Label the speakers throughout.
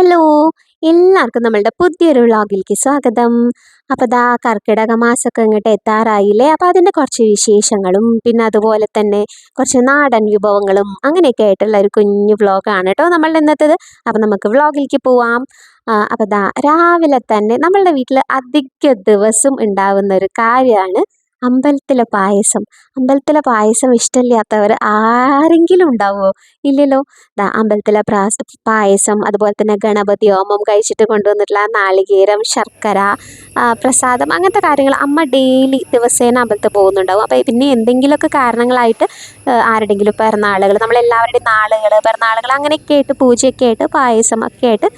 Speaker 1: Hello എല്ലാവർക്കും നമ്മളുടെ പുതിയൊരു വ്ളോഗിലേക്ക് സ്വാഗതം. അപ്പോൾ ദാ കർക്കിടക മാസമൊക്കെ ഇങ്ങോട്ട് എത്താറായില്ലേ? അപ്പോൾ അതിന്റെ കുറച്ച് വിശേഷങ്ങളും പിന്നെ അതുപോലെ തന്നെ കുറച്ച് നാടൻ വിഭവങ്ങളും അങ്ങനെയൊക്കെ ആയിട്ടുള്ള ഒരു കുഞ്ഞു വ്ളോഗാണ് കേട്ടോ നമ്മളുടെ ഇന്നത്തേത്. അപ്പോൾ നമുക്ക് വ്ളോഗിലേക്ക് പോവാം. അപ്പോൾ ദാ രാവിലെ തന്നെ നമ്മളുടെ വീട്ടിൽ അധിക ദിവസം ഉണ്ടാവുന്ന ഒരു കാര്യമാണ് അമ്പലത്തിലെ പായസം. അമ്പലത്തിലെ പായസം ഇഷ്ടമില്ലാത്തവർ ആരെങ്കിലും ഉണ്ടാവുമോ ഇല്ലല്ലോ. ദാ അമ്പലത്തിലെ പ്രാസ പായസം അതുപോലെ തന്നെ ഗണപതി ഹോമം കഴിച്ചിട്ട് കൊണ്ടുവന്നിട്ടുള്ള നാളികേരം ശർക്കര പ്രസാദം അങ്ങനത്തെ കാര്യങ്ങൾ അമ്മ ഡെയിലി ദിവസേന അമ്പലത്തിൽ പോകുന്നുണ്ടാവും. അപ്പോൾ പിന്നെ എന്തെങ്കിലുമൊക്കെ കാരണങ്ങളായിട്ട് ആരുടെങ്കിലും പിറന്നാളുകൾ നമ്മളെല്ലാവരുടെയും നാളുകൾ പിറന്നാളുകൾ അങ്ങനെയൊക്കെ ആയിട്ട് പൂജയൊക്കെ ആയിട്ട് പായസം ഒക്കെ ആയിട്ട്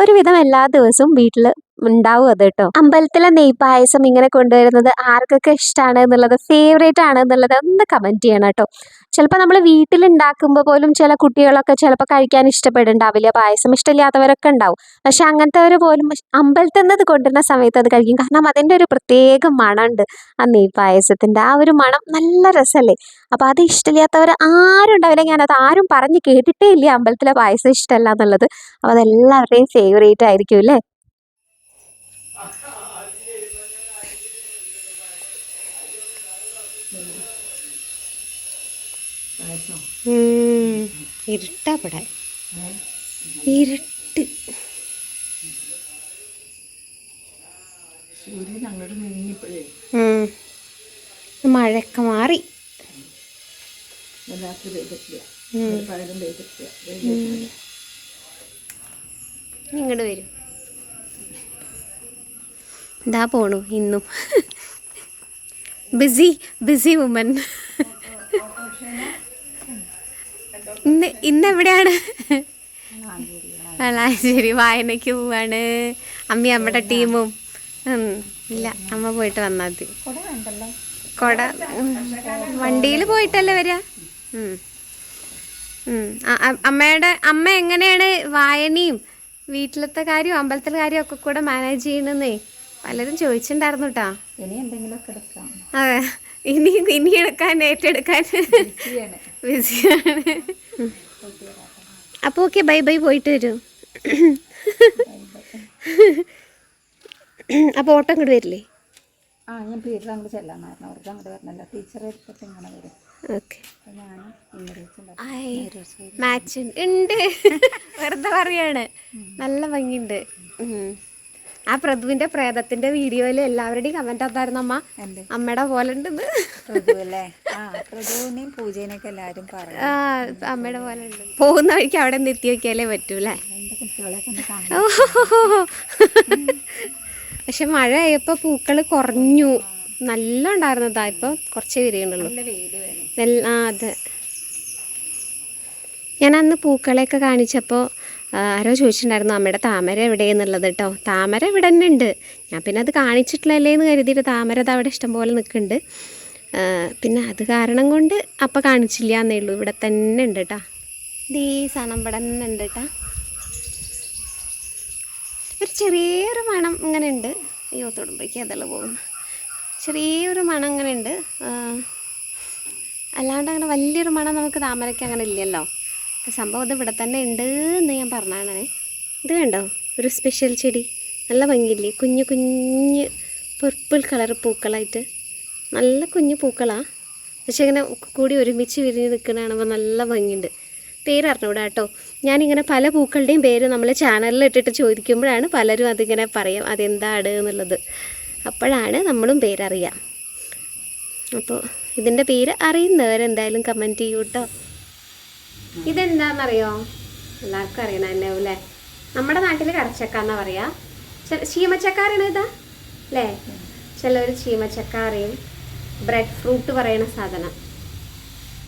Speaker 1: ഒരുവിധം എല്ലാ ദിവസവും വീട്ടിൽ ഉണ്ടാവും അത് കേട്ടോ. അമ്പലത്തിലെ നെയ്പായസം ഇങ്ങനെ കൊണ്ടുവരുന്നത് ആർക്കൊക്കെ ഇഷ്ടമാണ് എന്നുള്ളത് ഫേവറേറ്റ് ആണ് എന്നുള്ളത് ഒന്ന് കമന്റ് ചെയ്യണം കേട്ടോ. ചിലപ്പോൾ നമ്മൾ വീട്ടിലുണ്ടാക്കുമ്പോൾ പോലും ചില കുട്ടികളൊക്കെ ചിലപ്പോൾ കഴിക്കാൻ ഇഷ്ടപ്പെടുന്നുണ്ടാവില്ല പായസം ഇഷ്ടമില്ലാത്തവരൊക്കെ ഉണ്ടാവും. പക്ഷെ അങ്ങനത്തെവർ പോലും അമ്പലത്തിൽ നിന്ന് കൊണ്ടുവരുന്ന സമയത്ത് അത് കഴിക്കും. കാരണം അതിന്റെ ഒരു പ്രത്യേക മണമുണ്ട്. ആ നെയ്പായസത്തിന്റെ ആ ഒരു മണം നല്ല രസമല്ലേ? അപ്പോൾ അത് ഇഷ്ടമില്ലാത്തവർ ആരും ഉണ്ടാവില്ല. ഞാനത് ആരും പറഞ്ഞ് കേട്ടിട്ടേ ഇല്ല അമ്പലത്തിലെ പായസം ഇഷ്ടമല്ല എന്നുള്ളത്. അപ്പോൾ അതെല്ലാവരുടെയും ഫേവറേറ്റ് ആയിരിക്കും അല്ലേ? ഇരുട്ടവിടെ ഇരുട്ട് മഴയൊക്കെ മാറി ഇങ്ങോട്ട് വരും ഇതാ പോണു ഇന്നും ബിസി ബിസി വുമൻ ഇന്ന് ഇന്ന് എവിടെയാണ് വളാശ്ശേരി വായനയ്ക്ക് പോവാണ്. അമ്മി അമ്മയുടെ ടീമും. ഇല്ല. അമ്മ പോയിട്ട് വന്നാൽ മതി. കൊട വണ്ടിയിൽ പോയിട്ടല്ലേ വരിക? അമ്മയുടെ അമ്മ എങ്ങനെയാണ് വായനയും വീട്ടിലത്തെ കാര്യവും അമ്പലത്തിലെ കാര്യവും ഒക്കെ കൂടെ മാനേജ് ചെയ്യണമെന്നേ പലരും ചോദിച്ചിട്ടുണ്ടായിരുന്നു കേട്ടോ
Speaker 2: ഇനി എന്തെങ്കിലുമൊക്കെ എടുക്കാം.
Speaker 1: അതെ. ഇനി ഇനി എടുക്കാൻ ഏറ്റെടുക്കാൻ. ബിസിയാണ് അപ്പോൾ ഓക്കെ ബൈ ബൈ പോയിട്ട് വരൂ. അപ്പോൾ ഓട്ടം ഇങ്ങോട്ട് വരില്ലേ?
Speaker 2: ആ ഞാൻ അങ്ങോട്ട് അവർക്ക് അങ്ങോട്ട് വരണല്ലോ. ടീച്ചറെ എടുത്തിട്ട് ഇങ്ങനെ വരും.
Speaker 1: ഓക്കെ
Speaker 2: അപ്പം ഞാൻ ഇംഗ്ലീഷ്
Speaker 1: മാച്ച് ഉണ്ട്. വെറുതെ പറയാണ്. നല്ല ഭംഗിയുണ്ട്. ആ പ്രഭുവിന്റെ പ്രേതത്തിന്റെ വീഡിയോയിൽ എല്ലാവരുടെയും കമന്റ് അതായിരുന്നു അമ്മ. അമ്മയുടെ പോലെ ഉണ്ടെന്ന്.
Speaker 2: പ്രഭു അല്ലേ?
Speaker 1: അമ്മയുടെ പോലെ പോകുന്ന വഴിക്ക് അവിടെ നിർത്തി വെക്കാലേ പറ്റൂലേ. പക്ഷെ മഴ ആയപ്പോൾ പൂക്കൾ കുറഞ്ഞു. നല്ല ഉണ്ടായിരുന്നതാ ഇപ്പൊ കുറച്ചേ വരികയുള്ളൂ ആ അതെ. ഞാൻ അന്ന് പൂക്കളെയൊക്കെ കാണിച്ചപ്പോൾ ആരോ ചോദിച്ചിട്ടുണ്ടായിരുന്നു അമ്മയുടെ താമര എവിടെയെന്നുള്ളത് കേട്ടോ താമര ഇവിടെ തന്നെ ഉണ്ട്. ഞാൻ പിന്നെ അത് കാണിച്ചിട്ടില്ലല്ലേ എന്ന് കരുതിയിട്ട് താമര അത് അവിടെ ഇഷ്ടംപോലെ നിൽക്കുന്നുണ്ട് പിന്നെ അത് കാരണം കൊണ്ട് അപ്പം കാണിച്ചില്ല എന്നേ ഉള്ളൂ. ഇവിടെ തന്നെ ഉണ്ട് കേട്ടോ ദേ സാധനം ഇവിടെ തന്നെ ഉണ്ട് കേട്ടോ ഒരു ചെറിയൊരു മണം ഇങ്ങനെ ഉണ്ട്. അയ്യോ തൊടുമ്പോഴേക്കും അതെല്ലാം പോകുന്നു. ചെറിയൊരു മണം ഇങ്ങനെ ഉണ്ട്. അല്ലാണ്ട് അങ്ങനെ വലിയൊരു മണം നമുക്ക് താമരയ്ക്ക് അങ്ങനെ ഇല്ലല്ലോ. സംഭവം ഇത് ഇവിടെ തന്നെ ഉണ്ട് എന്ന് ഞാൻ പറഞ്ഞാണേ ഇത് കണ്ടോ? ഒരു സ്പെഷ്യൽ ചെടി. നല്ല ഭംഗിയില്ലേ? കുഞ്ഞു കുഞ്ഞ് പർപ്പിൾ കളർ പൂക്കളായിട്ട്. നല്ല കുഞ്ഞു പൂക്കളാണ് പക്ഷെ ഇങ്ങനെ കൂടി ഒരുമിച്ച് വിരിഞ്ഞ് നിൽക്കുന്ന നല്ല ഭംഗിയുണ്ട്. പേര് അറിഞ്ഞൂടാ കേട്ടോ. ഞാനിങ്ങനെ പല പൂക്കളുടെയും പേര് നമ്മൾ ചാനലിൽ ഇട്ടിട്ട് ചോദിക്കുമ്പോഴാണ് പലരും അതിങ്ങനെ പറയാം അതെന്താണ് എന്നുള്ളത്. അപ്പോഴാണ് നമ്മളും പേരറിയാം. അപ്പോൾ ഇതിന്റെ പേര് അറിയുന്നവരെന്തായാലും കമന്റ് ചെയ്യൂ കേട്ടോ ഇതെന്താണെന്നറിയോ എല്ലാവർക്കും അറിയണം തന്നെ അല്ലേ? നമ്മുടെ നാട്ടിൽ കടച്ചക്ക എന്നാ പറയാ. ചീമച്ചക്ക അറിയണ ഇതാ? അല്ലേ? ചിലവർ ചീമച്ചക്ക അറിയും ബ്രെഡ് ഫ്രൂട്ട് പറയുന്ന സാധനം.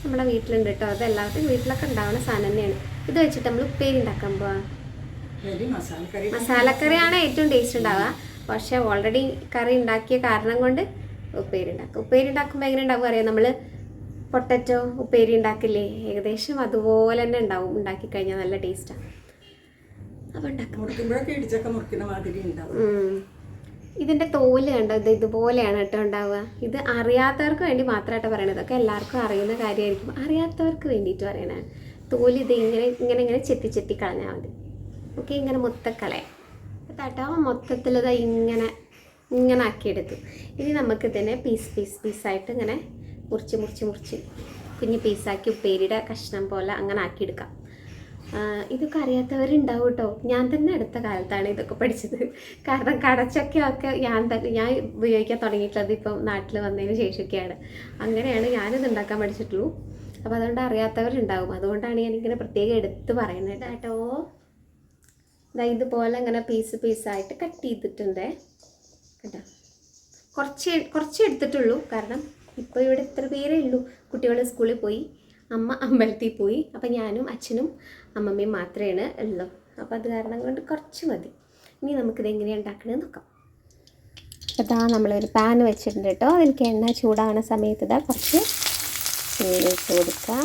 Speaker 1: നമ്മുടെ വീട്ടിലുണ്ട് കേട്ടോ അത് എല്ലാവർക്കും വീട്ടിലൊക്കെ ഉണ്ടാവുന്ന സാധനം തന്നെയാണ്. ഇത് വെച്ചിട്ട് നമ്മൾ ഉപ്പേരി ഉണ്ടാക്കാൻ പോവാ. മസാലക്കറിയാണ് ഏറ്റവും ടേസ്റ്റ് ഉണ്ടാവുക. പക്ഷേ ഓൾറെഡി കറി ഉണ്ടാക്കിയ കാരണം കൊണ്ട് ഉപ്പേരി ഉണ്ടാക്കും. ഉപ്പേരി ഉണ്ടാക്കുമ്പോൾ എങ്ങനെ ഉണ്ടാവും അറിയാം? നമ്മൾ പൊട്ടറ്റോ ഉപ്പേരി ഉണ്ടാക്കില്ലേ? ഏകദേശം അതുപോലെ തന്നെ ഉണ്ടാവും. ഉണ്ടാക്കി കഴിഞ്ഞാൽ നല്ല ടേസ്റ്റാണ് അപ്പോൾ ഉണ്ടാക്കും. ഇതിന്റെ തോൽ കണ്ടോ? ഇത് ഇതുപോലെയാണ് കേട്ടോ ഉണ്ടാവുക. ഇത് അറിയാത്തവർക്ക് വേണ്ടി മാത്രമായിട്ട് പറയണത്. ഒക്കെ എല്ലാവർക്കും അറിയുന്ന കാര്യമായിരിക്കും. അറിയാത്തവർക്ക് വേണ്ടിയിട്ട് പറയണേ. തോൽ ഇത് ഇങ്ങനെ ഇങ്ങനെ ഇങ്ങനെ ചെത്തി ചെത്തി കളഞ്ഞാൽ മതി. ഓക്കെ? ഇങ്ങനെ മൊത്തക്കളയാം കേട്ടോ മൊത്തത്തിൽ ഇതാ ഇങ്ങനെ ഇങ്ങനെ ആക്കിയെടുത്തു. ഇനി നമുക്ക് ഇതിനെ പീസ് പീസ് പീസായിട്ട് ഇങ്ങനെ മുറിച്ച് മുറിച്ച് മുറിച്ച് കുഞ്ഞ് പീസാക്കി ഉപ്പേരിയുടെ കഷ്ണം പോലെ അങ്ങനെ ആക്കിയെടുക്കാം. ഇതൊക്കെ അറിയാത്തവരുണ്ടാവും കേട്ടോ ഞാൻ തന്നെ അടുത്ത കാലത്താണ് ഇതൊക്കെ പഠിച്ചത്. കാരണം കടച്ചക്കയൊക്കെ ഞാൻ തന്നെ ഞാൻ ഉപയോഗിക്കാൻ തുടങ്ങിയിട്ടുള്ളത് ഇപ്പം നാട്ടിൽ വന്നതിന് ശേഷമൊക്കെയാണ്. അങ്ങനെയാണ് ഞാനിത് ഉണ്ടാക്കാൻ പഠിച്ചിട്ടുള്ളൂ. അപ്പോൾ അതുകൊണ്ട് അറിയാത്തവരുണ്ടാവും. അതുകൊണ്ടാണ് ഞാനിങ്ങനെ പ്രത്യേകം എടുത്ത് പറയുന്നത് കേട്ടോ. ഇതാ ഇതുപോലെ ഇങ്ങനെ പീസ് പീസായിട്ട് കട്ട് ചെയ്തിട്ടുണ്ട്. കേട്ടോ കുറച്ച് കുറച്ച് എടുത്തിട്ടുള്ളൂ. കാരണം ഇപ്പോൾ ഇവിടെ ഇത്ര പേരേ ഉള്ളൂ. കുട്ടികൾ സ്കൂളിൽ പോയി. അമ്മ അമ്പലത്തിൽ പോയി. അപ്പം ഞാനും അച്ഛനും അമ്മമ്മയും മാത്രമേ ഉള്ളൂ. അപ്പോൾ അത് കാരണം കൊണ്ട് കുറച്ച് മതി. ഇനി നമുക്കിത് എങ്ങനെയാണ് ഉണ്ടാക്കണമെന്ന് നോക്കാം. അപ്പോൾ നമ്മളൊരു പാൻ വെച്ചിട്ടുണ്ട് കേട്ടോ അതിലേക്ക് എണ്ണ ചൂടാവുന്ന സമയത്ത് ഇതാ കുറച്ച് കൊടുക്കുക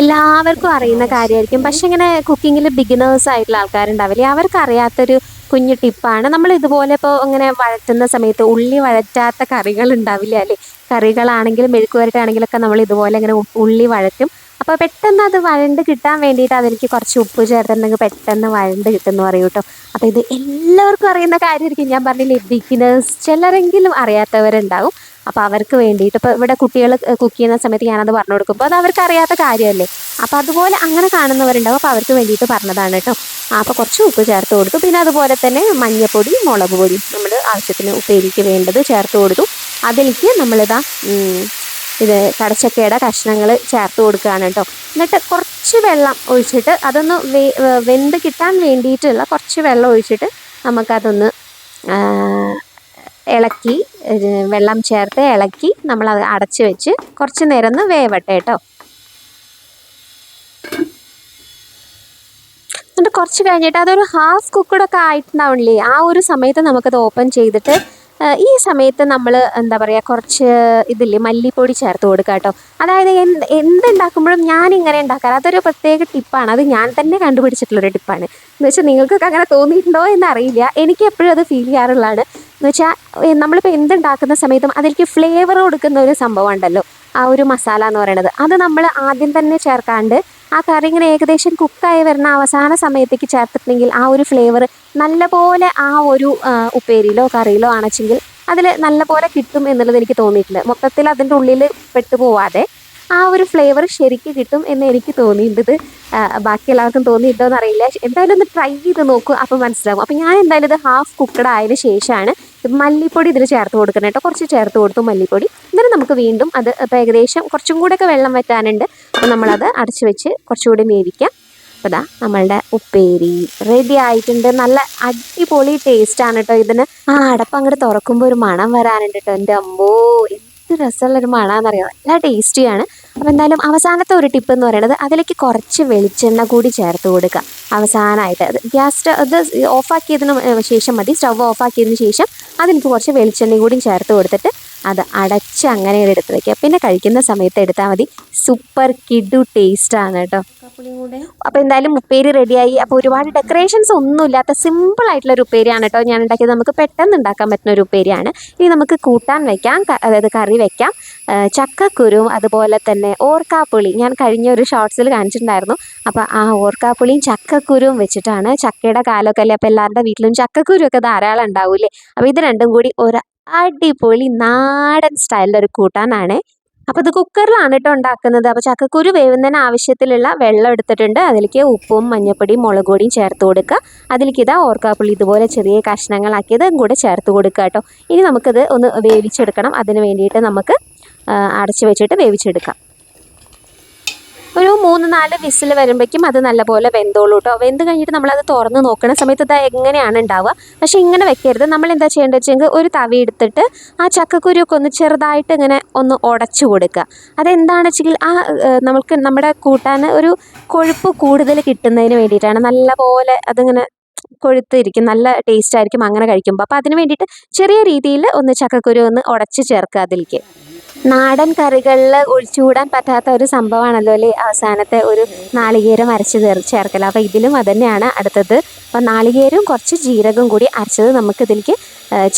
Speaker 1: എല്ലാവർക്കും അറിയുന്ന കാര്യമായിരിക്കും. പക്ഷെ ഇങ്ങനെ കുക്കിങ്ങിൽ ബിഗിനേഴ്സ് ആയിട്ടുള്ള ആൾക്കാരുണ്ടാവില്ലേ? അവർക്ക് അറിയാത്തൊരു കുഞ്ഞു ടിപ്പാണ്. നമ്മൾ ഇതുപോലെ ഇപ്പോൾ ഇങ്ങനെ വഴറ്റുന്ന സമയത്ത് ഉള്ളി വഴറ്റാത്ത കറികൾ ഉണ്ടാവില്ല? അല്ലേ? കറികളാണെങ്കിലും മെഴുക്കുവരട്ടാണെങ്കിലൊക്കെ നമ്മൾ ഇതുപോലെ ഇങ്ങനെ ഉള്ളി വഴറ്റും അപ്പോൾ പെട്ടെന്ന് അത് വഴണ്ട് കിട്ടാൻ വേണ്ടിയിട്ട് അതിലേക്ക് കുറച്ച് ഉപ്പ് ചേർത്തിട്ടുണ്ടെങ്കിൽ പെട്ടെന്ന് വഴണ്ട് കിട്ടുമെന്ന് പറയും കേട്ടോ. അപ്പോൾ ഇത് എല്ലാവർക്കും അറിയുന്ന കാര്യമായിരിക്കും. ഞാൻ പറഞ്ഞില്ലേ ബിഗിനേഴ്സ് ചിലരെങ്കിലും അറിയാത്തവരുണ്ടാവും. അപ്പോൾ അവർക്ക് വേണ്ടിയിട്ട് ഇപ്പോൾ ഇവിടെ കുട്ടികൾ കുക്ക് ചെയ്യുന്ന സമയത്ത് ഞാനത് പറഞ്ഞു കൊടുക്കുമ്പോൾ അത് അവർക്ക് അറിയാത്ത കാര്യമല്ലേ? അപ്പോൾ അതുപോലെ അങ്ങനെ കാണുന്നവരുണ്ടാവും. അപ്പോൾ അവർക്ക് വേണ്ടിയിട്ട് പറഞ്ഞതാണ് കേട്ടോ. അപ്പോൾ കുറച്ച് ഉപ്പ് ചേർത്ത് കൊടുത്തു. പിന്നെ അതുപോലെ തന്നെ മഞ്ഞൾപ്പൊടി മുളക് പൊടി നമ്മൾ ആവശ്യത്തിന് ഉപ്പേരിക്ക് വേണ്ടത് ചേർത്ത് കൊടുത്തു. അതിലേക്ക് നമ്മളിതാ ഇത് കടച്ചക്കയുടെ കഷ്ണങ്ങൾ ചേർത്ത് കൊടുക്കുകയാണ് കേട്ടോ. എന്നിട്ട് കുറച്ച് വെള്ളം ഒഴിച്ചിട്ട് അതൊന്ന് വെന്ത് കിട്ടാൻ വേണ്ടിയിട്ടുള്ള കുറച്ച് വെള്ളം ഒഴിച്ചിട്ട് നമുക്കതൊന്ന് ഇളക്കി വെള്ളം ചേർത്ത് ഇളക്കി നമ്മളത് അടച്ച് വെച്ച് കുറച്ച് നേരം ഒന്ന് വേവട്ടെ കേട്ടോ. എന്നിട്ട് കുറച്ച് കഴിഞ്ഞിട്ട് അതൊരു ഹാഫ് കുക്കഡൊക്കെ ആയിട്ടുണ്ടാവണില്ലേ? ആ ഒരു സമയത്ത് നമുക്കത് ഓപ്പൺ ചെയ്തിട്ട് ഈ സമയത്ത് നമ്മൾ എന്താ പറയുക കുറച്ച് ഇതില്ലേ മല്ലിപ്പൊടി ചേർത്ത് കൊടുക്കുക കേട്ടോ. അതായത് എന്ത് എന്തുണ്ടാക്കുമ്പോഴും ഞാൻ ഇങ്ങനെ ഉണ്ടാക്കാറ്. അതൊരു പ്രത്യേക ടിപ്പാണ്. അത് ഞാൻ തന്നെ കണ്ടുപിടിച്ചിട്ടുള്ളൊരു ടിപ്പാണ്. എന്ന് വെച്ചാൽ നിങ്ങൾക്കൊക്കെ അങ്ങനെ തോന്നിയിട്ടുണ്ടോ എന്നറിയില്ല. എനിക്ക് എപ്പോഴും അത് ഫീൽ ചെയ്യാറുള്ളതാണ്. എന്ന് വെച്ചാൽ നമ്മളിപ്പോൾ എന്തുണ്ടാക്കുന്ന സമയത്തും അതിലേക്ക് ഫ്ലേവർ കൊടുക്കുന്ന ഒരു സംഭവം ഉണ്ടല്ലോ. ആ ഒരു മസാല എന്ന് പറയുന്നത്. അത് നമ്മൾ ആദ്യം തന്നെ ചേർക്കാണ്ട് ആ കറി ഇങ്ങനെ ഏകദേശം കുക്കായി വരുന്ന അവസാന സമയത്തേക്ക് ചേർത്തിട്ടുണ്ടെങ്കിൽ ആ ഒരു ഫ്ലേവർ നല്ലപോലെ ആ ഒരു ഉപ്പേരിയിലോ കറിയിലോ ആണെച്ചെങ്കിൽ അതിൽ നല്ലപോലെ കിട്ടും എന്നുള്ളത് എനിക്ക് തോന്നിയിട്ടില്ല. മൊത്തത്തിൽ അതിന്റെ ഉള്ളിൽ പെട്ടു പോവാതെ ആ ഒരു ഫ്ലേവർ ശരിക്ക് കിട്ടും എന്ന് എനിക്ക് തോന്നിയിട്ടുണ്ട്. ആ, ബാക്കി എല്ലാവർക്കും തോന്നിയിട്ടോ എന്നറിയില്ല എന്തായാലും ഒന്ന് ട്രൈ ചെയ്ത് നോക്കും അപ്പോൾ മനസ്സിലാവും. അപ്പോൾ ഞാൻ എന്തായാലും ഇത് ഹാഫ് കുക്കഡ് ആയതിന് ശേഷമാണ് മല്ലിപ്പൊടി ഇതിൽ ചേർത്ത് കൊടുക്കണം കേട്ടോ. കുറച്ച് ചേർത്ത് കൊടുത്തു മല്ലിപ്പൊടി. എന്നിട്ട് നമുക്ക് വീണ്ടും അത് ഇപ്പോൾ ഏകദേശം കുറച്ചും കൂടെയൊക്കെ വെള്ളം വറ്റാനുണ്ട്. അപ്പോൾ നമ്മളത് അടച്ച് വെച്ച് കുറച്ചുകൂടി വേവിക്കാം. അപ്പോൾ ഇതാ നമ്മളുടെ ഉപ്പേരി റെഡി ആയിട്ടുണ്ട്. നല്ല അടിപൊളി ടേസ്റ്റാണ് കേട്ടോ ഇതിന്. ആ അടപ്പ് അങ്ങോട്ട് തുറക്കുമ്പോൾ ഒരു മണം വരാനുണ്ട് കേട്ടോ എന്റെ അമ്മോ എന്ത് രസമുള്ളൊരു മണമെന്നറിയാം നല്ല ടേസ്റ്റിയാണ് അപ്പോൾ എന്തായാലും അവസാനത്തെ ഒരു ടിപ്പ് എന്ന് പറയുന്നത് അതിലേക്ക് കുറച്ച് വെളിച്ചെണ്ണ കൂടി ചേർത്ത് കൊടുക്കുക അവസാനമായിട്ട് അത് ഗ്യാസ് സ്റ്റവ് അത് ഓഫാക്കിയതിന് ശേഷം മതി. സ്റ്റവ് ഓഫാക്കിയതിന് ശേഷം അതിലേക്ക് കുറച്ച് വെളിച്ചെണ്ണ കൂടി ചേർത്ത് കൊടുത്തിട്ട് അത് അടച്ച് അങ്ങനെ എടുത്ത് വെക്കുക. പിന്നെ കഴിക്കുന്ന സമയത്ത് എടുത്താൽ മതി. സൂപ്പർ കിഡു ടേസ്റ്റ് ആണ് കേട്ടോ. അപ്പോൾ എന്തായാലും ഉപ്പേരി റെഡിയായി അപ്പോൾ ഒരുപാട് ഡെക്കറേഷൻസ് ഒന്നുമില്ലാത്ത സിമ്പിൾ ആയിട്ടുള്ള ഒരു ഉപ്പേരിയാണ് കേട്ടോ. ഞാൻ ഉണ്ടാക്കിയത് നമുക്ക് പെട്ടെന്ന് ഉണ്ടാക്കാൻ പറ്റുന്ന ഒരു ഉപ്പേരിയാണ്. ഇനി നമുക്ക് കൂട്ടാൻ വെക്കാം. അതായത് കറി വെക്കാം. ചക്കക്കുരും ചക്കക്കുരുവും അതുപോലെ തന്നെ ഓർക്കാപ്പുളി. ഞാൻ കഴിഞ്ഞ ഒരു ഷോർട്സിൽ കാണിച്ചിട്ടുണ്ടായിരുന്നു. അപ്പോൾ ആ ഓർക്കാപ്പുളിയും ചക്കക്കുരുവും വെച്ചിട്ടാണ് ചക്കയുടെ കാലമൊക്കെ അല്ലേ? അപ്പോൾ എല്ലാവരുടെ വീട്ടിലും ചക്കക്കുരുവൊക്കെ ധാരാളം ഉണ്ടാവൂലേ അപ്പോൾ ഇത് രണ്ടും കൂടി ഒരു അടിപൊളി നാടൻ സ്റ്റൈലിൽ ഒരു കൂട്ടാനാണ്. അപ്പോൾ ഇത് കുക്കറിലാണ് കേട്ടോ ഉണ്ടാക്കുന്നത്. അപ്പോൾ ചക്കക്കുരു വേവുന്നതിന് ആവശ്യത്തിലുള്ള വെള്ളം എടുത്തിട്ടുണ്ട്. അതിലേക്ക് ഉപ്പും മഞ്ഞപ്പൊടിയും മുളക് പൊടിയും ചേർത്ത് കൊടുക്കുക. അതിലേക്ക് ഇതാ ഓർക്കാപ്പുള്ളി ഇതുപോലെ ചെറിയ കഷ്ണങ്ങളാക്കിയത് കൂടെ ചേർത്ത് കൊടുക്കുക കേട്ടോ ഇനി നമുക്കിത് ഒന്ന് വേവിച്ചെടുക്കണം. അതിന് വേണ്ടിയിട്ട് നമുക്ക് അടച്ചു വെച്ചിട്ട് വേവിച്ചെടുക്കാം. ഒരു മൂന്ന് നാല് വിസിൽ വരുമ്പോഴേക്കും അത് നല്ലപോലെ വെന്തോളൂ കേട്ടോ വെന്ത് കഴിഞ്ഞിട്ട് നമ്മളത് തുറന്ന് നോക്കുന്ന സമയത്ത് ഇത് എങ്ങനെയാണ് ഉണ്ടാവുക പക്ഷേ ഇങ്ങനെ വെക്കരുത്. നമ്മൾ എന്താ ചെയ്യേണ്ടത് വെച്ചെങ്കിൽ ഒരു തവി എടുത്തിട്ട് ആ ചക്കക്കുരുവൊക്കെ ഒന്ന് ചെറുതായിട്ട് ഇങ്ങനെ ഒന്ന് ഉടച്ചു കൊടുക്കുക. അതെന്താണെന്ന് വെച്ചെങ്കിൽ ആ നമുക്ക് നമ്മുടെ കൂട്ടാൻ ഒരു കൊഴുപ്പ് കൂടുതൽ കിട്ടുന്നതിന് വേണ്ടിയിട്ടാണ്. നല്ലപോലെ അതിങ്ങനെ കൊഴുത്തിരിക്കും നല്ല ടേസ്റ്റ് ആയിരിക്കും അങ്ങനെ കഴിക്കുമ്പോൾ അപ്പോൾ അതിന് വേണ്ടിയിട്ട് ചെറിയ രീതിയിൽ ഒന്ന് ചക്കക്കുരു ഒന്ന് ഉടച്ച് ചേർക്കുക അതിലേക്ക്. നാടൻ കറികളിൽ ഒഴിച്ചുകൂടാൻ പറ്റാത്ത ഒരു സംഭവമാണല്ലോ അല്ലേ? അവസാനത്തെ ഒരു നാളികേരം അരച്ച് ചേർ ചേർക്കൽ അപ്പോൾ ഇതിലും അതുതന്നെയാണ് അടുത്തത്. അപ്പോൾ നാളികേരവും കുറച്ച് ജീരകം കൂടി അരച്ചത് നമുക്കിതിലേക്ക്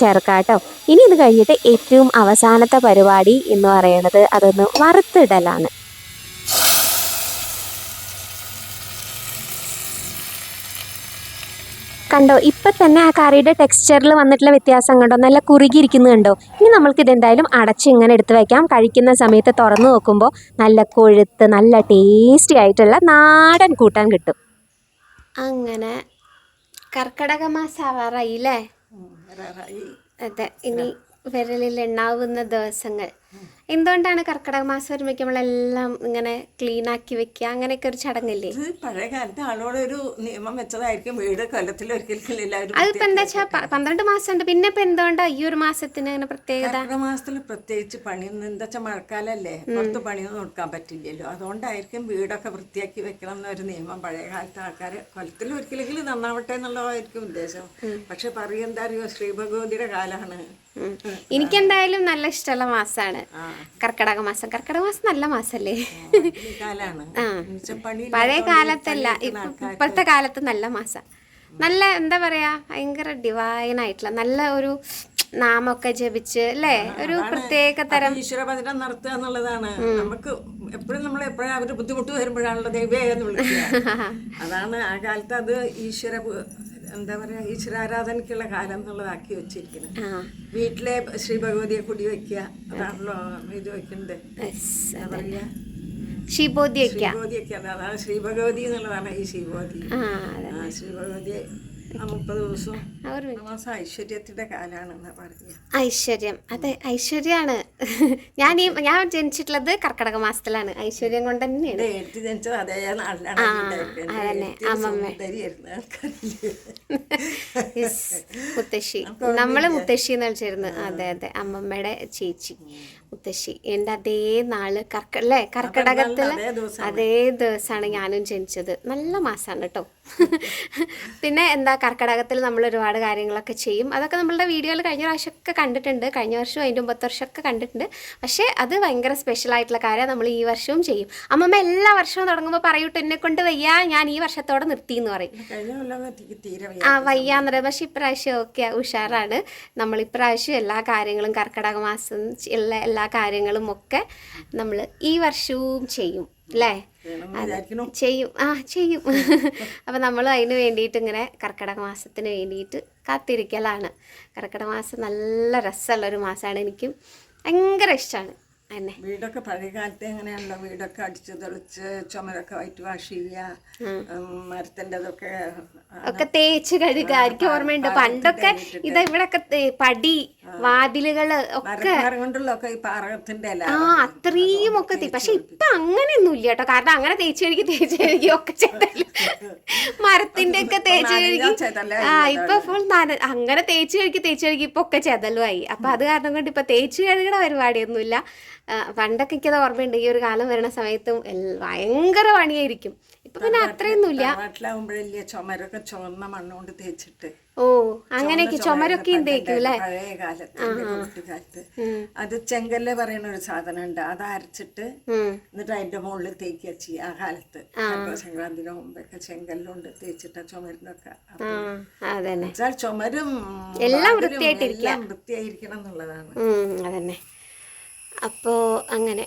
Speaker 1: ചേർക്കാം കേട്ടോ. ഇനി ഇത് കഴിഞ്ഞിട്ട് ഏറ്റവും അവസാനത്തെ പരിപാടി എന്ന് പറയുന്നത് അതൊന്ന് വറുത്തിടലാണ്. കണ്ടോ? ഇപ്പം തന്നെ ആ കറിയുടെ ടെക്സ്ചറിൽ വന്നിട്ടുള്ള വ്യത്യാസം കണ്ടോ? നല്ല കുറുകിയിരിക്കുന്നത് കണ്ടോ? ഇനി നമ്മൾക്ക് ഇതെന്തായാലും അടച്ച് ഇങ്ങനെ എടുത്ത് വയ്ക്കാം കഴിക്കുന്ന സമയത്ത് തുറന്നു നോക്കുമ്പോൾ നല്ല കൊഴുത്ത് നല്ല ടേസ്റ്റി ആയിട്ടുള്ള നാടൻ കൂട്ടാൻ കിട്ടും. അങ്ങനെ കർക്കിടക മാസം അതെ ഇനി വിരലിൽ എണ്ണാവുന്ന ദിവസങ്ങൾ. എന്തുകൊണ്ടാണ് കർക്കിടക മാസം വരുമ്പോഴേക്കും നമ്മളെല്ലാം ഇങ്ങനെ ക്ലീൻ ആക്കി വെക്കുക? അങ്ങനെയൊക്കെ ഒരു ചടങ്ങില്ലേ?
Speaker 3: ഇത് പഴയ കാലത്ത് ആളോട് ഒരു നിയമം വെച്ചതായിരിക്കും. വീട് കൊല്ലത്തിൽ ഒരിക്കലും എല്ലാവരും
Speaker 1: അതിപ്പോ എന്താ വെച്ചാൽ പന്ത്രണ്ട് മാസം ഉണ്ട്. പിന്നെ ഇപ്പൊ എന്തുകൊണ്ടാ ഈ ഒരു മാസത്തിന് അങ്ങനെ പ്രത്യേകത?
Speaker 3: കർക്കിടക മാസത്തിൽ പ്രത്യേകിച്ച് പണിയൊന്നും എന്താ വെച്ചാൽ മഴക്കാലല്ലേ. പുറത്ത് പണിയൊന്നും കൊടുക്കാൻ പറ്റില്ലല്ലോ. അതുകൊണ്ടായിരിക്കും വീടൊക്കെ വൃത്തിയാക്കി വെക്കണം എന്നൊരു നിയമം പഴയ കാലത്തെ ആൾക്കാർ കൊല്ലത്തിൽ ഒരിക്കലെങ്കിലും നന്നാവട്ടെ എന്നുള്ളതായിരിക്കും ഉദ്ദേശം. പക്ഷെ പറയുക അറിയോ? ശ്രീ ഭഗവതിയുടെ കാലാണ്.
Speaker 1: എനിക്കെന്തായാലും നല്ല ഇഷ്ടമുള്ള മാസമാണ്. കർക്കിടക മാസം. കർക്കിടക മാസം നല്ല മാസല്ലേ? പഴയ കാലത്തല്ല ഇപ്പ- ഇപ്പോഴത്തെ കാലത്ത് നല്ല മാസം. നല്ല എന്താ പറയാ ഭയങ്കര ഡിവൈൻ ആയിട്ടുള്ള നല്ല ഒരു നാമൊക്കെ ജപിച്ച് അല്ലേ? ഒരു പ്രത്യേക തരം
Speaker 3: ഈശ്വര ഭജനം നടത്തുക എന്നുള്ളതാണ്. നമുക്ക് എപ്പോഴും നമ്മൾ എപ്പോഴും അവർ ബുദ്ധിമുട്ട് വരുമ്പോഴാണല്ലോ ദൈവേ എന്ന് വിളിക്കുക. അതാണ് ആ കാലത്ത് അത് ഈശ്വര എന്താ പറയാ ഈശ്വരാരാധനയ്ക്കുള്ള കാലം എന്നുള്ളതാക്കി വെച്ചിരിക്കുന്നത് വീട്ടിലെ ശ്രീ ഭഗവതിയെ കുടി വെക്കുക അതാണല്ലോ ഇത് വെക്കുന്നത്. എന്താ പറയാ? അതാണ് ശ്രീ ഭഗവതി എന്നുള്ളതാണ് ഈ ശ്രീബോധി.
Speaker 1: ആ അതെ.
Speaker 3: മുപ്പത് ദിവസവും ഐശ്വര്യത്തിന്റെ
Speaker 1: ഐശ്വര്യം. അതെ ഐശ്വര്യാണ്. ഞാൻ ഈ ഞാൻ ജനിച്ചിട്ടുള്ളത് കർക്കിടക മാസത്തിലാണ്. ഐശ്വര്യം കൊണ്ട് തന്നെയാണ്. അതന്നെ, അമ്മമ്മ. മുത്തശ്ശി. നമ്മൾ മുത്തശ്ശി എന്ന് വിളിച്ചിരുന്നു അതെ അതെ. അമ്മമ്മയുടെ ചേച്ചി. മുത്തശ്ശി. എന്റെ അതേ നാൾ കർക്ക അല്ലേ? കർക്കിടകത്തിൽ
Speaker 3: അതേ ദിവസം
Speaker 1: അതേ ദിവസമാണ് ഞാനും ജനിച്ചത്. നല്ല മാസമാണ് കേട്ടോ. പിന്നെ എന്താ കർക്കിടകത്തിൽ നമ്മൾ ഒരുപാട് കാര്യങ്ങളൊക്കെ ചെയ്യും. അതൊക്കെ നമ്മളുടെ വീഡിയോയിൽ കഴിഞ്ഞ പ്രാവശ്യമൊക്കെ കണ്ടിട്ടുണ്ട്. കഴിഞ്ഞ വർഷവും അതിന്റെ മുമ്പത്തെ വർഷമൊക്കെ കണ്ടിട്ടുണ്ട്. പക്ഷേ അത് ഭയങ്കര സ്പെഷ്യൽ ആയിട്ടുള്ള കാര്യം നമ്മൾ ഈ വർഷവും ചെയ്യും. അമ്മമ്മ എല്ലാ വർഷവും തുടങ്ങുമ്പോൾ പറയൂട്ട് എന്നെ കൊണ്ട് വയ്യ ഞാൻ ഈ വർഷത്തോടെ നിർത്തി എന്ന് പറയും. ആ വയ്യാന്ന് പറയും. പക്ഷെ ഇപ്രാവശ്യം ഓക്കെ ഉഷാറാണ്. നമ്മൾ ഇപ്രാവശ്യം എല്ലാ കാര്യങ്ങളും കർക്കിടക മാസം ഉള്ള എല്ലാ കാര്യങ്ങളും ഒക്കെ നമ്മൾ ഈ വർഷവും ചെയ്യും. അല്ലേ? ചെയ്യും. ആ ചെയ്യും. അപ്പം നമ്മൾ അതിന് വേണ്ടിയിട്ട് ഇങ്ങനെ കർക്കിടക മാസത്തിന് വേണ്ടിയിട്ട് കാത്തിരിക്കലാണ്. കർക്കിടക മാസം നല്ല രസമുള്ളൊരു മാസമാണ്. എനിക്കും ഭയങ്കര ഇഷ്ടമാണ് തന്നെ
Speaker 3: വീടൊക്കെ പഴയ കാലത്ത് എങ്ങനെയാണല്ലോ? വീടൊക്കെ അടിച്ചു തെളിച്ച് ചുമരൊക്കെ വൈറ്റ് വാഷ് ചെയ്യുക മരത്തിന്റെ അതൊക്കെ
Speaker 1: ഒക്കെ തേച്ച് കഴുകുക. എനിക്ക് ഓർമ്മയുണ്ട്. പണ്ടൊക്കെ ഇത് ഇവിടൊക്കെ പടി വാതിലുകൾ ഒക്കെ ആ അത്രയും ഒക്കെ തേ. പക്ഷെ ഇപ്പൊ അങ്ങനെയൊന്നും ഇല്ല കേട്ടോ. കാരണം അങ്ങനെ തേച്ച് കഴുകി തേച്ച് കഴുകി ഒക്കെ ചെയ്തല്ല മരത്തിന്റെ ഒക്കെ തേച്ച് കഴുകി. ആ ഇപ്പൊ ഫുൾ അങ്ങനെ തേച്ച് കഴുകി തേച്ച് കഴുകി ഇപ്പൊ ഒക്കെ ചെതലുമായി അപ്പൊ അത് കാരണം കൊണ്ട് ഇപ്പൊ തേച്ച് കഴുകുന്ന പരിപാടിയൊന്നുമില്ല. പണ്ടൊക്കെ എനിക്കത് ഓർമ്മയുണ്ട്. ഈ ഒരു കാലം വരുന്ന സമയത്തും ഭയങ്കര പണിയായിരിക്കും. ഇപ്പൊ പിന്നെ അത്രയൊന്നുമില്ല.
Speaker 3: നാട്ടിലാവുമ്പോഴല്ലേ ചുമരൊക്കെ ചുവന്ന മണ്ണുകൊണ്ട് തേച്ചിട്ട്.
Speaker 1: ഓ അങ്ങനെയൊക്കെ ചുമരൊക്കെയും തേക്കും അല്ലേ?
Speaker 3: പഴയ കാലത്ത് കാലത്ത് അത് ചെങ്കല്ല് പറയുന്ന ഒരു സാധനം ഉണ്ട് അത് അരച്ചിട്ട് എന്നിട്ട് അതിന്റെ മുകളിൽ തേക്കുക ചെയ്യുക ആ കാലത്ത്. സംക്രാന്തി സംക്രാന്തിന് മുമ്പൊക്കെ ചെങ്കല്ലുണ്ട് തേച്ചിട്ട ചുമരിനൊക്കെ വെച്ചാൽ ചുമരും
Speaker 1: എല്ലാം.
Speaker 3: വൃത്തിയായിരിക്കണം എന്നുള്ളതാണ്.
Speaker 1: അപ്പോ അതന്നെ. അപ്പോൾ അങ്ങനെ.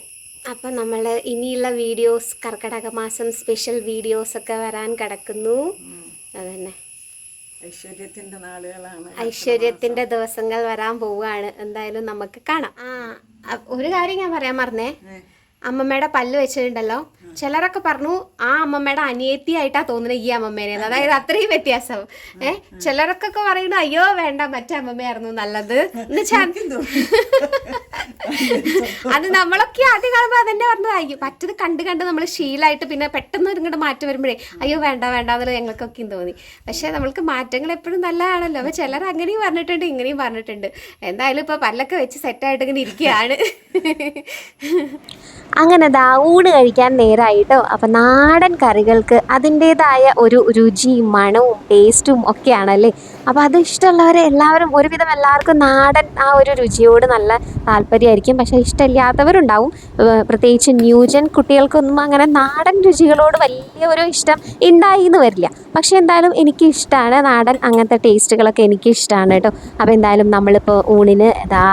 Speaker 1: അപ്പോൾ നമ്മൾ ഇനിയുള്ള വീഡിയോസ് കർക്കിടക മാസം സ്പെഷ്യൽ വീഡിയോസ് ഒക്കെ വരാൻ കിടക്കുന്നു. അതന്നെ.
Speaker 3: ഐശ്വര്യത്തിന്റെ നാളുകളാണ്.
Speaker 1: ഐശ്വര്യത്തിന്റെ ദിവസങ്ങൾ വരാൻ പോവുകയാണ്. എന്തായാലും നമുക്ക് കാണാം. ആ. ഒരു കാര്യം ഞാൻ പറയാൻ മറന്നേ. അമ്മമ്മയുടെ പല്ല് വെച്ചിട്ടുണ്ടല്ലോ. ചിലരൊക്കെ പറഞ്ഞു ആ അമ്മമ്മയുടെ അനിയത്തിയായിട്ടാ തോന്നുന്നത് ഈ അമ്മമ്മേനെ. അതായത് അത്രയും വ്യത്യാസം. ഏ ചിലരൊക്കെ പറയുന്നു അയ്യോ വേണ്ട മറ്റേ അമ്മമ്മയായിരുന്നു നല്ലത്. അത് നമ്മളൊക്കെ ആദ്യം കാണുമ്പോൾ അതന്നെ പറഞ്ഞതായിരിക്കും മറ്റത് കണ്ട് കണ്ട് നമ്മൾ ശീലായിട്ട് പിന്നെ പെട്ടെന്ന് ഇങ്ങോട്ട് മാറ്റം വരുമ്പോഴേ അയ്യോ വേണ്ട വേണ്ട എന്നുള്ളത് ഞങ്ങൾക്കൊക്കെ തോന്നി. പക്ഷെ നമ്മൾക്ക് മാറ്റങ്ങൾ എപ്പോഴും നല്ലതാണല്ലോ. അപ്പൊ ചിലർ അങ്ങനെയും പറഞ്ഞിട്ടുണ്ട് ഇങ്ങനെയും പറഞ്ഞിട്ടുണ്ട്. എന്തായാലും ഇപ്പൊ പല്ലൊക്കെ വെച്ച് സെറ്റായിട്ട് ഇങ്ങനെ ഇരിക്കുകയാണ് അങ്ങനെ ദാ ഊണ് കഴിക്കാൻ നേരമായിട്ടോ അപ്പം നാടൻ കറികൾക്ക് അതിന്റേതായ ഒരു രുചിയും മണവും ടേസ്റ്റും ഒക്കെയാണല്ലേ? അപ്പോൾ അത് ഇഷ്ടമുള്ളവരെ എല്ലാവരും ഒരുവിധം എല്ലാവർക്കും നാടൻ ആ ഒരു രുചിയോട് നല്ല താല്പര്യമായിരിക്കും. പക്ഷേ ഇഷ്ടമില്ലാത്തവരുണ്ടാവും. പ്രത്യേകിച്ച് ന്യൂജൻ കുട്ടികൾക്കൊന്നും അങ്ങനെ നാടൻ രുചികളോട് വലിയ ഒരു ഇഷ്ടം ഉണ്ടായി എന്ന് വരില്ല. പക്ഷേ എന്തായാലും എനിക്ക് ഇഷ്ടമാണ് നാടൻ അങ്ങനത്തെ ടേസ്റ്റുകളൊക്കെ എനിക്ക് ഇഷ്ടമാണ് കേട്ടോ. അപ്പോൾ എന്തായാലും നമ്മളിപ്പോൾ ഊണിന് ഇതാ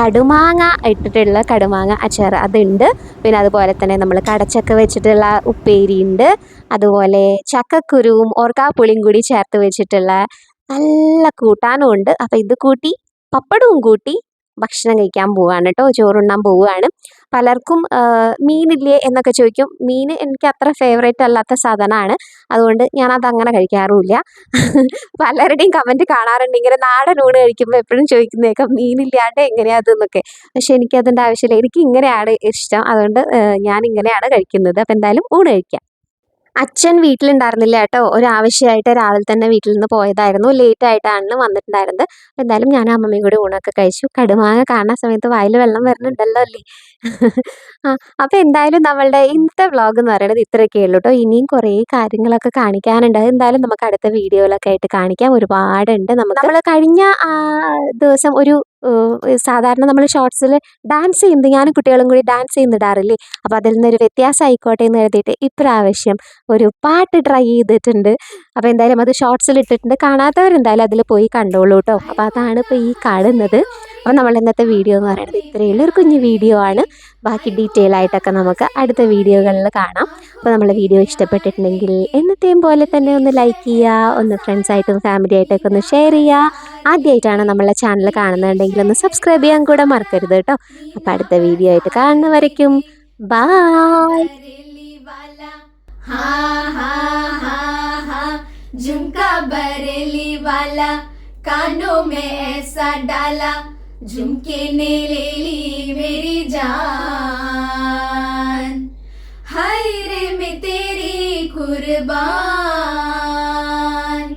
Speaker 1: കടുമാങ്ങ ഇട്ടിട്ടുള്ള കടുമാങ്ങ അച്ചാർ അതുണ്ട്. പിന്നെ അതുപോലെ തന്നെ നമ്മൾ കടച്ചക്ക വെച്ചിട്ടുള്ള ഉപ്പേരിയുണ്ട്. അതുപോലെ ചക്കക്കുരുവും ഓർക്കാപ്പുളിയും കൂടി ചേർത്ത് വെച്ചിട്ടുള്ള നല്ല കൂട്ടാനും ഉണ്ട്. അപ്പോൾ ഇത് കൂട്ടി പപ്പടവും കൂട്ടി ഭക്ഷണം കഴിക്കാൻ പോവാണ് കേട്ടോ ചോറുണ്ണാൻ പോവുകയാണ് പലർക്കും മീനില്ലേ എന്നൊക്കെ ചോദിക്കും. മീൻ എനിക്ക് അത്ര ഫേവറേറ്റ് അല്ലാത്ത സാധനമാണ് അതുകൊണ്ട് ഞാൻ അങ്ങനെ കഴിക്കാറുമില്ല. പലരുടെയും കമന്റ് കാണാറുണ്ട്. ഇങ്ങനെ നാടൻ ഊണ് കഴിക്കുമ്പോൾ എപ്പോഴും ചോദിക്കുന്നേക്കാം മീനില്ലാണ്ട് എങ്ങനെയാ അതെന്നൊക്കെ പക്ഷെ എനിക്കതിന്റെ ആവശ്യമില്ല. എനിക്ക് ഇങ്ങനെയാണ് ഇഷ്ടം. അതുകൊണ്ട് ഞാൻ ഇങ്ങനെയാണ് കഴിക്കുന്നത്. അപ്പം എന്തായാലും ഊണ് കഴിക്കാം. അച്ഛൻ വീട്ടിലുണ്ടായിരുന്നില്ല കേട്ടോ. ഒരാവശ്യമായിട്ട് രാവിലെ തന്നെ വീട്ടിൽ നിന്ന് പോയതായിരുന്നു. ലേറ്റ് ആയിട്ടാണ് വന്നിട്ടുണ്ടായിരുന്നത്. എന്തായാലും ഞാൻ അമ്മമ്മയും കൂടി ഊണൊക്കെ കഴിച്ചു. കടുമാങ്ങ കാണുന്ന സമയത്ത് വായിൽ വെള്ളം വരുന്നുണ്ടല്ലോ അല്ലേ? ആ അപ്പോൾ എന്തായാലും നമ്മളുടെ ഇന്നത്തെ വ്ളോഗ് എന്ന് പറയുന്നത് ഇത്രയൊക്കെ ഉള്ളൂ കേട്ടോ. ഇനിയും കുറേ കാര്യങ്ങളൊക്കെ കാണിക്കാനുണ്ട്. എന്തായാലും നമുക്ക് അടുത്ത വീഡിയോയിലൊക്കെ ആയിട്ട് കാണിക്കാം. ഒരുപാടുണ്ട്. നമുക്ക് നമ്മൾ കഴിഞ്ഞ ദിവസം ഒരു സാധാരണ നമ്മൾ ഷോർട്സിൽ ഡാൻസ് ചെയ്യുന്നത് ഞാനും കുട്ടികളും കൂടി ഡാൻസ് ചെയ്യുന്നിടാറില്ലേ? അപ്പോൾ അതിൽ നിന്നൊരു വ്യത്യാസം ആയിക്കോട്ടെ എന്ന് കരുതിയിട്ട് ഇപ്രാവശ്യം ഒരു പാട്ട് ട്രൈ ചെയ്തിട്ടുണ്ട്. അപ്പോൾ എന്തായാലും അത് ഷോർട്സിൽ ഇട്ടിട്ടുണ്ട്. കാണാത്തവരെന്തായാലും അതിൽ പോയി കണ്ടോളൂ കേട്ടോ അപ്പോൾ അതാണ് ഇപ്പോൾ ഈ കാണുന്നത്. അപ്പോൾ നമ്മൾ ഇന്നത്തെ വീഡിയോ എന്ന് പറയുന്നത് ഇത്രയുള്ള ഒരു കുഞ്ഞു വീഡിയോ ആണ് ബാക്കി ഡീറ്റെയിൽ ആയിട്ടൊക്കെ നമുക്ക് അടുത്ത വീഡിയോകളിൽ കാണാം അപ്പോൾ നമ്മളെ വീഡിയോ ഇഷ്ടപ്പെട്ടിട്ടുണ്ടെങ്കിൽ എന്നത്തെയും പോലെ തന്നെ ഒന്ന് ലൈക്ക് ചെയ്യുക ഒന്ന് ഫ്രണ്ട്സായിട്ടും ഫാമിലി ആയിട്ടൊക്കെ ഒന്ന് ഷെയർ ചെയ്യുക ആദ്യമായിട്ടാണ് നമ്മളെ ചാനൽ കാണുന്നുണ്ടെങ്കിൽ ഒന്ന് സബ്സ്ക്രൈബ് ചെയ്യാൻ കൂടെ മറക്കരുത് കേട്ടോ അപ്പോൾ അടുത്ത വീഡിയോ ആയിട്ട് കാണുന്നവരേക്കും ബായ്
Speaker 3: बरेली वाला हाँ हाँ हाँ हाँ झुमका बरेली वाला कानों में ऐसा डाला झुमके ने ले ली मेरी जान। हाय रे मैं तेरी कुर्बान।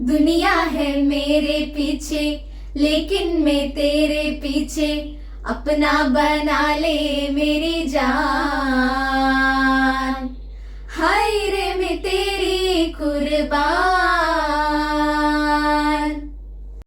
Speaker 3: दुनिया है मेरे पीछे, लेकिन मैं तेरे पीछे अपना बना ले मेरी जान। हाय रे मैं तेरी कुर्बान।